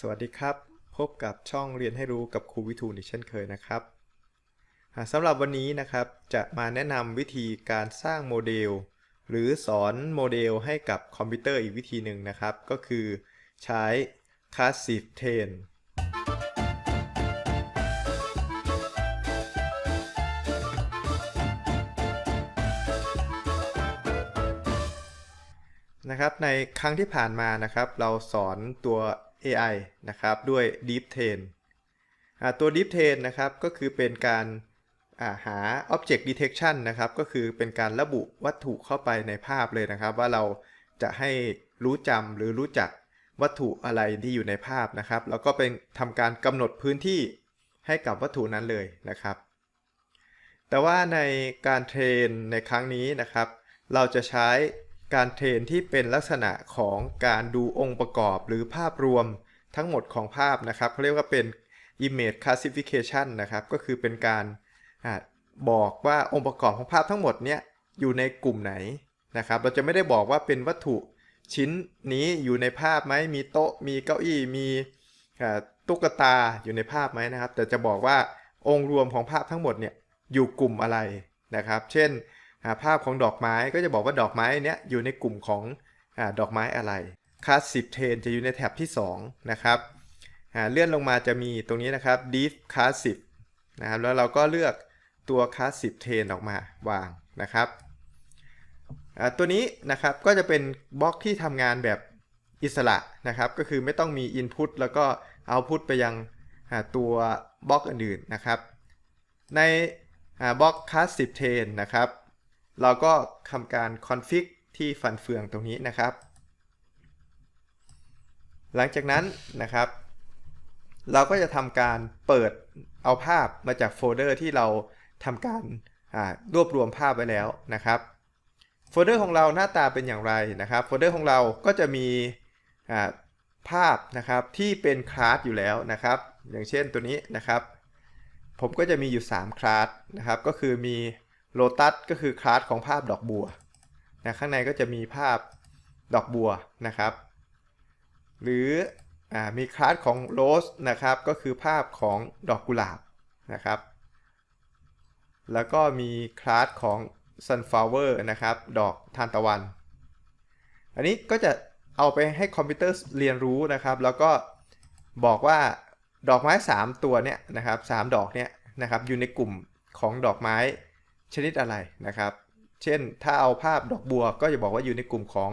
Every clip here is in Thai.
สวัสดีครับ พบกับช่องเรียนให้รู้กับครูวิทูลอีกเช่นเคยนะครับสำหรับวันนี้นะครับจะมาแนะนำวิธีการสร้างโมเดล หรือสอนโมเดลให้กับคอมพิวเตอร์อีกวิธีหนึ่งนะครับ ก็คือใช้ Classic t a i n นะครับในครั้งที่ผ่านมานะครับ เราสอนตัว AI นะครับด้วย Deep Train ตัว Deep Train นะครับก็คือเป็นการาหา Object Detection นะครับก็คือเป็นการระบุวัตถุเข้าไปในภาพเลยนะครับ ว่าเราจะให้รู้จำหรือรู้จักวัตถุอะไรที่อยู่ในภาพนะครับ แล้วก็เป็นทำการกำหนดพื้นที่ให้กับวัตถุนั้นเลยนะครับ แต่ว่าในการเทรนในครั้งนี้นะครับ เราจะใช้ การเทรนที่เป็นลักษณะของการดูองค์ประกอบหรือภาพรวมทั้งหมดของภาพนะครับเขาเรียกว่าเป็น image classification นะครับ ก็คือเป็นการอบอกว่าองค์ประกอบของภาพทั้งหมดเนี้ยอยู่ในกลุ่มไหนนะครับ เราจะไม่ได้บอกว่าเป็นวัตถุชิ้นนี้อยู่ในภาพไหมมีโต๊ะ มีเก้าอี้ มีตุ๊กตาอยู่ในภาพไหมนะครับ แต่จะบอกว่าองค์รวมของภาพทั้งหมดเนี่ยอยู่กลุ่มอะไรนะครับ เช่น ภาพของดอกไม้ก็จะบอกว่าดอกไม้เนี้ยอยู่ในกลุ่มของอดอกไม้อะไรคลาสสิ t เทนจะอยู่ในแท็บที่ 2 นะครับเลื่อนลงมาจะมีตรงนี้นะครับ div classic นะครับแล้วเราก็เลือกตัว classic t เทนออกมาวางนะครับตัวนี้นะครับก็จะเป็นบล็อกที่ทำงานแบบอิสระนะครับ ก็คือไม่ต้องมี input แล้วก็ output ไปยังตัวบล็อกอื่นๆนะครับ ในบล็อก classic t เทนนะครับ เราก็ทำการ config ที่ฟันเฟืองตรงนี้นะครับ หลังจากนั้นนะครับ เราก็จะทำการเปิดเอาภาพมาจากโฟลเดอร์ที่เราทำการรวบรวมภาพไว้แล้วนะครับโฟลเดอร์ของเราหน้าตาเป็นอย่างไรนะครับโฟลเดอร์ของเราก็จะมีภาพนะครับที่เป็นคลาสอยู่แล้วนะครับ อย่างเช่นตัวนี้นะครับ ผมก็จะมีอยู่ 3 คลาสนะครับ ก็คือมี โลตัสก็คือคลาสของภาพดอกบัวนะข้างในก็จะมีภาพดอกบัวนะครับ หรืออมีคลาสของโรสนะครับก็คือภาพของดอกกุหลาบนะครับ แล้วก็มีคลาสของ sunflower นะครับ ดอกทานตะวัน อันนี้ก็จะเอาไปให้คอมพิวเตอร์เรียนรู้นะครับ แล้วก็บอกว่าดอกไม้ 3 ตัวเนี่ยนะครับ3ดอกเนี่ยนะครับอยู่ในกลุ่มของดอกไม้ ชนิดอะไรนะครับ เช่นถ้าเอาภาพดอกบัวก็จะบอกว่าอยู่ในกลุ่มของ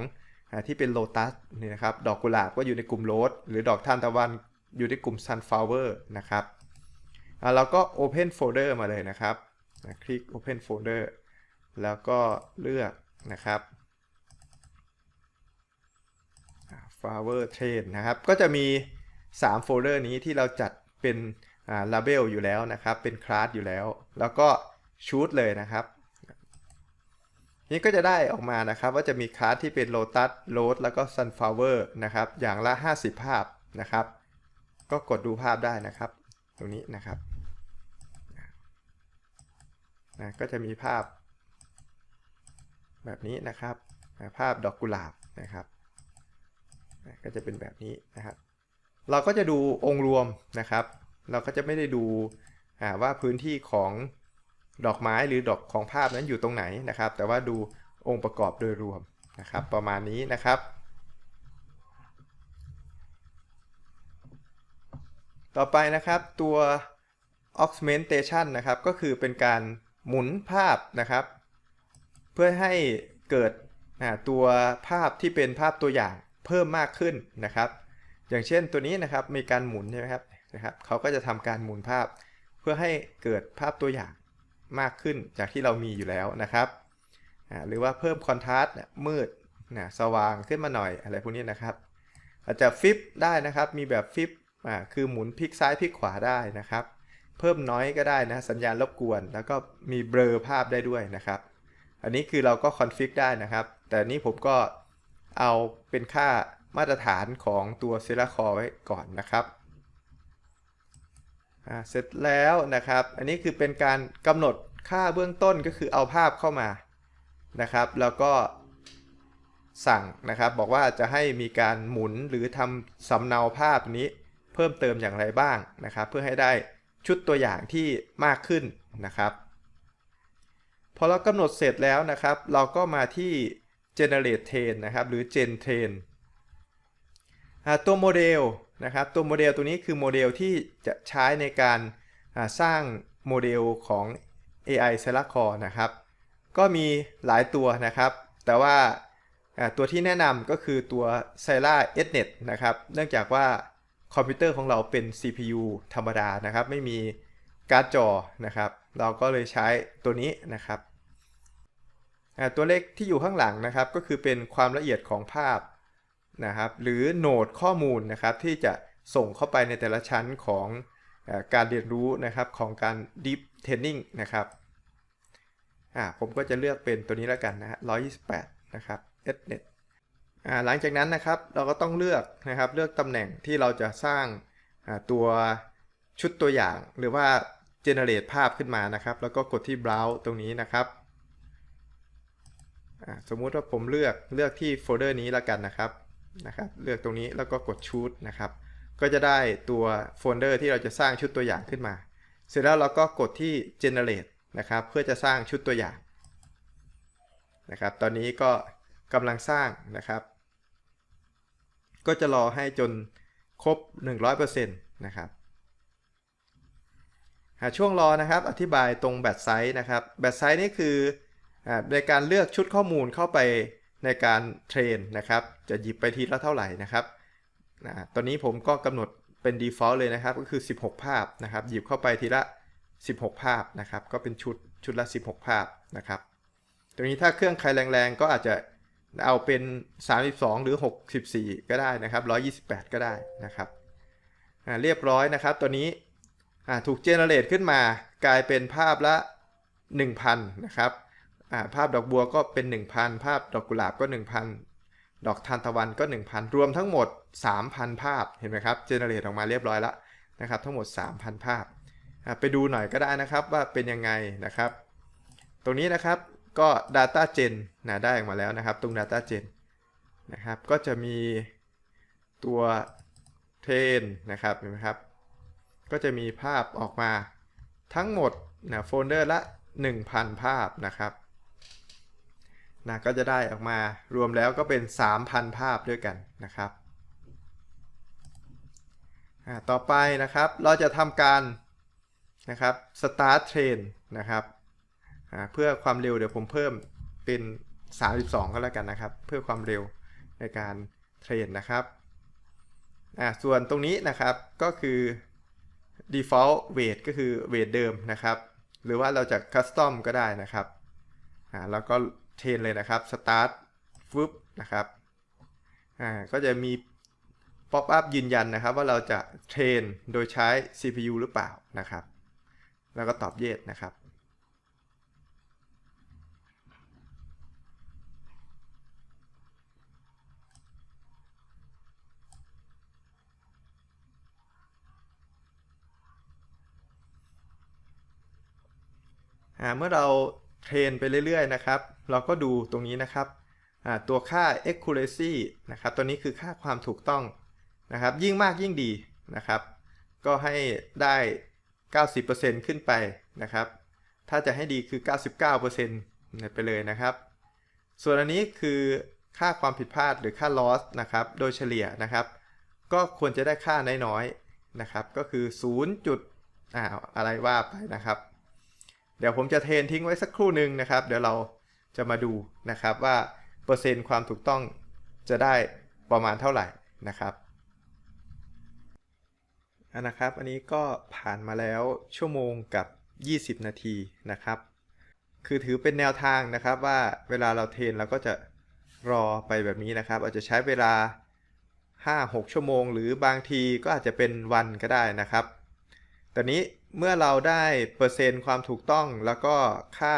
ที่เป็นโลตัสนี่นะครับ ดอกกุหลาบก็อยู่ในกลุ่มโรสหรือดอกทานตะวันอยู่ในกลุ่ม sunflower นะครับเราก็ open folder มาเลยนะครับ คลิก open folder แล้วก็เลือกนะครับ flower train นะครับ ก็จะมี 3 โฟลเดอร์นี้ที่เราจัดเป็นอ่า label อยู่แล้วนะครับ เป็นคลาสอยู่แล้ว แล้วก็ ชูดเลยนะครับ นี่ก็จะได้ออกมานะครับว่าจะมีคลาสที่เป็น Lotus Rose แล้วก็ Sunflower นะครับ อย่างละ 50 ภาพนะครับ ก็กดดูภาพได้นะครับ ตรงนี้นะครับนะก็จะมีภาพ แบบนี้นะครับภาพดอกกุหลาบนะครับนะก็จะเป็นแบบนี้นะครับ เราก็จะดูองค์รวมนะครับ เราก็จะไม่ได้ดูว่าพื้นที่ของ ดอกไม้หรือดอกของภาพนั้นอยู่ตรงไหนนะครับ แต่ว่าดูองค์ประกอบโดยรวมนะครับ ประมาณนี้นะครับ ต่อไปนะครับตัว augmentation นะครับ ก็คือเป็นการหมุนภาพนะครับ เพื่อให้เกิดตัวภาพที่เป็นภาพตัวอย่างเพิ่มมากขึ้นนะครับ อย่างเช่นตัวนี้นะครับมีการหมุนใช่ไหมครับนะครับเขาก็จะทำการหมุนภาพเพื่อให้เกิดภาพตัวอย่าง มากขึ้นจากที่เรามีอยู่แล้วนะครับ หรือว่าเพิ่มคอนทราสต์มืดนะสว่างขึ้นมาหน่อยอะไรพวกนี้นะครับ อาจจะฟิปได้นะครับ มีแบบฟิปคือหมุนพลิกซ้ายพลิกขวาได้นะครับ เพิ่มน้อยก็ได้นะ สัญญาณรบกวน แล้วก็มีเบลอภาพได้ด้วยนะครับ อันนี้คือเราก็คอนฟิกได้นะครับ แต่นี้ผมก็เอาเป็นค่ามาตรฐานของตัวเซราคอไว้ก่อนนะครับ เสร็จแล้วนะครับ อันนี้คือเป็นการกำหนดค่าเบื้องต้นก็คือเอาภาพเข้ามานะครับ แล้วก็สั่งนะครับบอกว่าจะให้มีการหมุนหรือทำสำเนาภาพนี้เพิ่มเติมอย่างไรบ้างนะครับ เพื่อให้ได้ชุดตัวอย่างที่มากขึ้นนะครับพอเรากำหนดเสร็จแล้วนะครับ เราก็มาที่ generate train นะครับ หรือ gen train ตัวโมเดล นะครับตัวโมเดลตัวนี้คือโมเดลที่จะใช้ในการสร้างโมเดลของ AI s e l a c o r e นะครับ ก็มีหลายตัวนะครับ แต่ว่าตัวที่แนะนำก็คือตัว s y l a SNet นะครับ เนื่องจากว่าคอมพิวเตอร์ของเราเป็น CPU ธรรมดานะครับ ไม่มีการ์ดจอนะครับ เราก็เลยใช้ตัวนี้นะครับ ตัวเลขที่อยู่ข้างหลังนะครับ ก็คือเป็นความละเอียดของภาพ นะครับ หรือโหนดข้อมูลนะครับที่จะส่งเข้าไปในแต่ละชั้นของอการเรียนรู้นะครับของการ Deep Training นะครับอ่าผมก็จะเลือกเป็นตัวนี้แล้วกันนะฮะ128 นะครับ SNet อ่าหลังจากนั้นนะครับเราก็ต้องเลือกนะครับเลือกตำแหน่งที่เราจะสร้างตัวชุดตัวอย่าง หรือว่า generate ภาพขึ้นมานะครับ แล้วก็กดที่ browse ตรงนี้นะครับสมมุติว่าผมเลือกเลือกที่โฟลเดอร์นี้แล้วกันนะครับ นะครับเลือกตรงนี้แล้วก็กด choose นะครับ ก็จะได้ตัวโฟลเดอร์ที่เราจะสร้างชุดตัวอย่างขึ้นมา เสร็จแล้วเราก็กดที่ generate นะครับเพื่อจะสร้างชุดตัวอย่างนะครับตอนนี้ก็กำลังสร้างนะครับ ก็จะรอให้จนครบ 100%นะครับหาช่วงรอนะครับอธิบายตรงแบตไซส์นะครับแบตไซส์นี่คือในการเลือกชุดข้อมูลเข้าไป ในการเทรนนะครับ จะหยิบไปทีละเท่าไหร่นะครับนะตอนนี้ผมก็กำหนดเป็น default เลยนะครับ ก็คือ 16 ภาพนะครับ หยิบเข้าไปทีละ 16 ภาพนะครับ ก็เป็นชุดชุดละ 16 ภาพนะครับ ตรงนี้ถ้าเครื่องใครแรงๆ ก็อาจจะเอาเป็น 32 หรือ 64 ก็ได้นะครับ 128 ก็ได้นะครับเรียบร้อยนะครับ ตัวนี้ถูกเจเนเรตขึ้นมากลายเป็นภาพละ 1,000 นะครับ อ่าภาพดอกบัวก็เป็น 1,000 ภาพดอกกุหลาบก็ 1,000 ดอกทานตะวันก็ 1,000 รวมทั้งหมด 3,000 ภาพเห็นไหมครับเจเนเรตออกมาเรียบร้อยแล้วนะครับทั้งหมด 3,000 ภาพไปดูหน่อยก็ได้นะครับว่าเป็นยังไงนะครับ ตรงนี้นะครับก็ Data Gen นะได้ออกมาแล้วนะครับ ตรง Data Gen นะครับก็จะมีตัวเทรนนะครับเห็นไหมครับ ก็จะมีภาพออกมาทั้งหมดนะโฟลเดอร์ละ 1,000 ภาพนะครับ นะก็จะได้ออกมารวมแล้วก็เป็น 3,000 ภาพด้วยกันนะครับต่อไปนะครับเราจะทำการนะครับ start train นะครับเพื่อความเร็วเดี๋ยวผมเพิ่มเป็น 32 ก็แล้วกันนะครับ เพื่อความเร็วในการเทรนนะครับส่วนตรงนี้นะครับก็คือ default weight ก็คือ weight เดิมนะครับ หรือว่าเราจะ custom ก็ได้นะครับแล้วก็ เทรนเลยนะครับ start ฟึบนะครับอ่าก็จะมีป๊อปอัพยืนยันนะครับ ว่าเราจะเทรนโดยใช้ CPU หรือเปล่านะครับ แล้วก็ตอบ yes นะครับอ่าเมื่อเรา เทรนไปเรื่อยๆนะครับ เราก็ดูตรงนี้นะครับตัวค่า accuracy นะครับตัวนี้คือค่าความถูกต้องนะครับ ยิ่งมากยิ่งดีนะครับ ก็ให้ได้ 90%ขึ้นไปนะครับ ถ้าจะให้ดีคือ 99%ไปเลยนะครับ ส่วนอันนี้คือค่าความผิดพลาดหรือค่า loss นะครับ โดยเฉลี่ยนะครับ ก็ควรจะได้ค่าน้อยๆนะครับ ก็คือ 0. จุดอ่าอะไรว่าไปนะครับ เดี๋ยวผมจะเทนทิ้งไว้สักครู่หนึ่งนะครับ เดี๋ยวเราจะมาดูนะครับว่าเปอร์เซ็นต์ความถูกต้องจะได้ประมาณเท่าไหร่นะครับอันนะครับ อันนี้ก็ผ่านมาแล้วชั่วโมงกับ 20 นาทีนะครับ คือถือเป็นแนวทางนะครับว่าเวลาเราเทรนเราก็จะรอไปแบบนี้นะครับ อาจจะใช้เวลา 5-6 ชั่วโมง หรือบางทีก็อาจจะเป็นวันก็ได้นะครับ ตอนนี้ เมื่อเราได้เปอร์เซ็นต์ความถูกต้องแล้วก็ค่า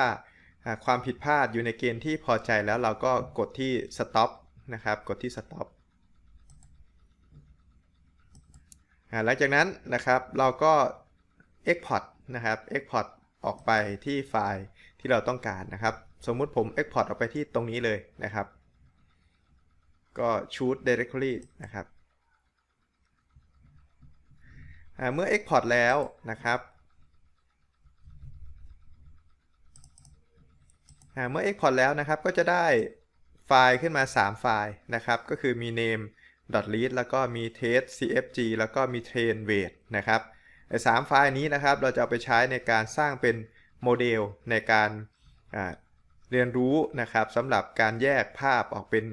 ความผิดพลาดอยู่ในเกณฑ์ที่พอใจแล้วเราก็กดที่ stop นะครับ กดที่ stop อ่าหลังจากนั้นนะครับเราก็ export นะครับ export ออกไปที่ไฟล์ที่เราต้องการนะครับ สมมุติผม export ออกไปที่ตรงนี้เลยนะครับ ก็ choose directory นะครับ อ่า เมื่อ Export แล้วนะครับเมื่อ Export แล้วนะครับก็จะได้ไฟล์ขึ้นมา 3 ไฟล์นะครับ ก็คือมี name .read แล้วก็มี test cfg แล้วก็มี train weight นะครับไอ้สามไฟล์นี้นะครับเราจะเอาไปใช้ในการสร้างเป็นโมเดลในการเรียนรู้นะครับสำหรับการแยกภาพออกเป็น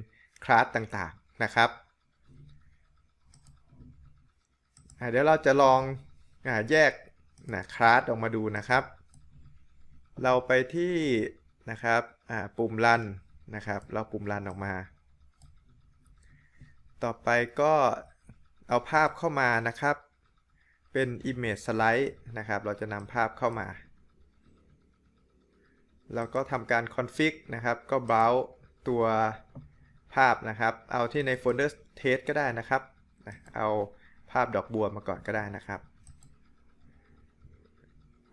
คลาสต่างๆนะครับ อะ เดี๋ยวเราจะลองอแยกนะคลาสออกมาดูนะครับ เราไปที่นะครับปุ่มรันนะครับ เราปุ่มรันออกมา ต่อไปก็เอาภาพเข้ามานะครับ เป็น Image Slide นะครับ เราจะนำภาพเข้ามา แล้วก็ทำการ config นะครับ ก็ browse ตัวภาพนะครับ เอาที่ในโฟลเดอร์ test ก็ได้นะครับ เอา ภาพดอกบัวมาก่อนก็ได้นะครับ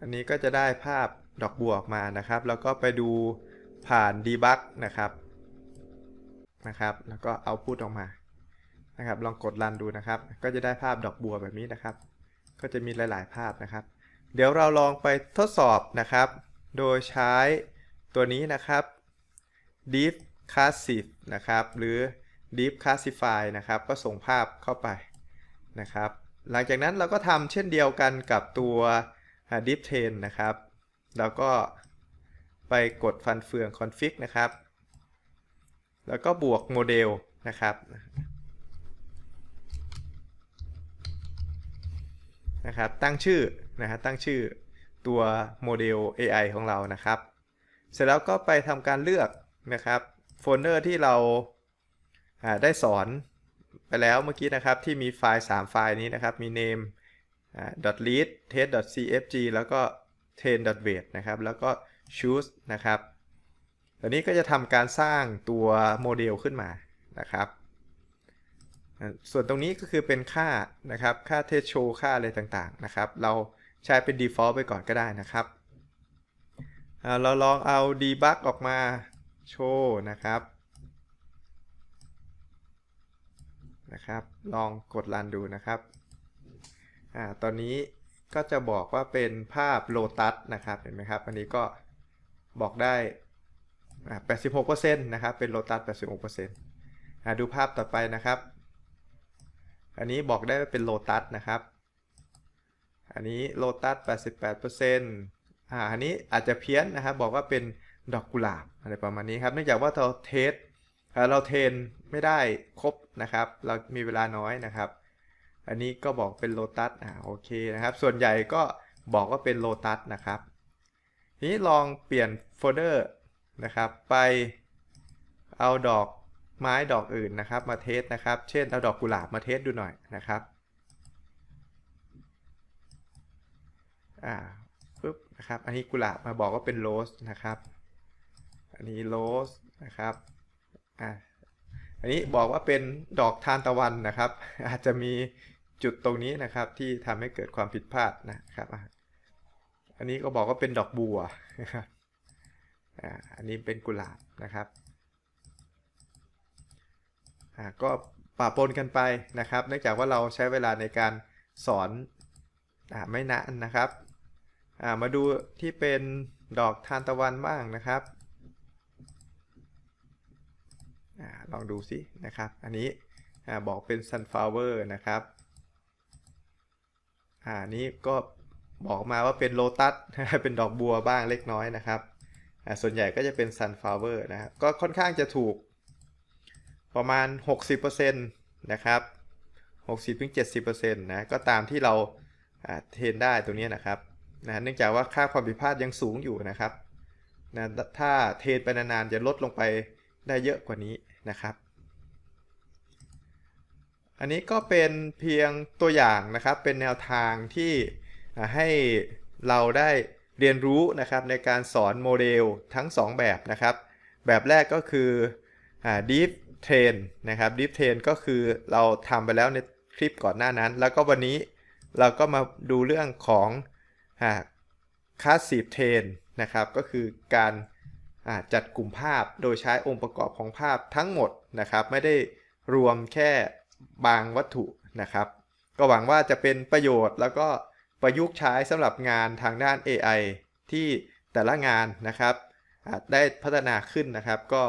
อันนี้ก็จะได้ภาพดอกบัวออกมานะครับ แล้วก็ไปดูผ่าน debug นะครับนะครับ แล้วก็เอาพูดออกมานะครับ ลองกดรันดูนะครับ ก็จะได้ภาพดอกบัวแบบนี้นะครับ ก็จะมีหลาย ๆ ภาพนะครับ เดี๋ยวเราลองไปทดสอบนะครับ โดยใช้ตัวนี้นะครับ deep classif นะครับ หรือ deep classify นะครับ ก็ส่งภาพเข้าไป นะครับ หลังจากนั้นเราก็ทำเช่นเดียวกันกับตัว deep train นะครับ แล้วก็ไปกดฟันเฟือง config นะครับ แล้วก็บวกโมเดลนะครับนะครับตั้งชื่อนะครับตั้งชื่อตัวโมเดล AI ของเรานะครับ เสร็จแล้วก็ไปทำการเลือกนะครับโฟลเดอร์ที่เราได้สอน ไปแล้วเมื่อกี้นะครับที่มีไฟล์ 3 ไฟล์นี้นะครับมี name .read test .cfg แล้วก็ train .weight นะครับแล้วก็ choose นะครับตอนนี้ก็จะทำการสร้างตัวโมเดลขึ้นมานะครับส่วนตรงนี้ก็คือเป็นค่านะครับค่า test show ค่าอะไรต่างๆนะครับเราใช้เป็น default ไปก่อนก็ได้นะครับเราลองเอา debug ออกมาโชว์นะครับ นะครับ ลองกดรันดูนะครับอ่าตอนนี้ก็จะบอกว่าเป็นภาพโลตัสนะครับเห็นไหมครับ อันนี้ก็บอกได้อ่า86%นะครับ เป็นโลตัส 86%อาดูภาพต่อไปนะครับ อันนี้บอกได้ว่าเป็นโลตัสนะครับ อันนี้โลตัส 88%อ่า อันนี้อาจจะเพี้ยนนะครับ บอกว่าเป็นดอกกุหลาบอะไรประมาณนี้ครับ เนื่องจากว่าเราเทสเราเทรน ไม่ได้ครบนะครับ เรามีเวลาน้อยนะครับ อันนี้ก็บอกเป็นโลตัสอ่าโอเคนะครับ ส่วนใหญ่ก็บอกว่าเป็นโลตัสนะครับทีนี้ลองเปลี่ยนโฟลเดอร์นะครับ ไปเอาดอกไม้ดอกอื่นนะครับ มาเทสนะครับ เช่นเอาดอกกุหลาบมาเทสดูหน่อยนะครับอ่าปึ๊บนะครับอันนี้กุหลาบมาบอกว่าเป็นโรสนะครับ อันนี้โรสนะครับอ่า อันนี้บอกว่าเป็นดอกทานตะวันนะครับ อาจจะมีจุดตรงนี้นะครับที่ทำให้เกิดความผิดพลาดนะครับอันนี้ก็บอกว่าเป็นดอกบัวนะครับอ่าอันนี้เป็นกุหลาบนะครับอ่าก็ปะปนกันไปนะครับ เนื่องจากว่าเราใช้เวลาในการสอนอไม่นานนะครับอ่ามาดูที่เป็นดอกทานตะวันบ้างนะครับ อา ลองดูสินะครับ อันนี้บอกเป็น sunflower นะครับอ่านี้ก็บอกมาว่าเป็นโลตัสเป็นดอกบัวบ้างเล็กน้อยนะครับ ส่วนใหญ่ก็จะเป็น sunflower นะครับ ก็ค่อนข้างจะถูกประมาณ 60%นะครับ 60-70%นะ ก็ตามที่เราอ่าเทรนได้ตรงนี้นะครับนะเนื่องจากว่าค่าความผิดพลาดยังสูงอยู่นะครับนะถ้าเทรนไปนานๆจะลดลงไป ได้เยอะกว่านี้นะครับ อันนี้ก็เป็นเพียงตัวอย่างนะครับ เป็นแนวทางที่ให้เราได้เรียนรู้นะครับในการสอนโมเดลทั้ง 2 แบบนะครับ แบบแรกก็คือ deep train นะครับ deep train ก็คือเราทำไปแล้วในคลิปก่อนหน้านั้น แล้วก็วันนี้เราก็มาดูเรื่องของ classic train นะครับ ก็คือการ จัดกลุ่มภาพโดยใช้องค์ประกอบของภาพทั้งหมดนะครับ ไม่ได้รวมแค่บางวัตถุนะครับ ก็หวังว่าจะเป็นประโยชน์แล้วก็ประยุกต์ใช้สำหรับงานทางด้าน AI ที่แต่ละงานนะครับได้พัฒนาขึ้นนะครับ ก็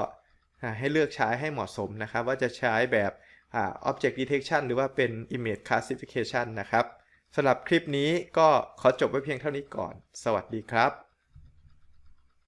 ให้เลือกใช้ให้เหมาะสมนะครับ ว่าจะใช้แบบอ่า Object Detection หรือว่าเป็น Image Classification นะครับสำหรับคลิปนี้ก็ขอจบไว้เพียงเท่านี้ก่อน สวัสดีครับ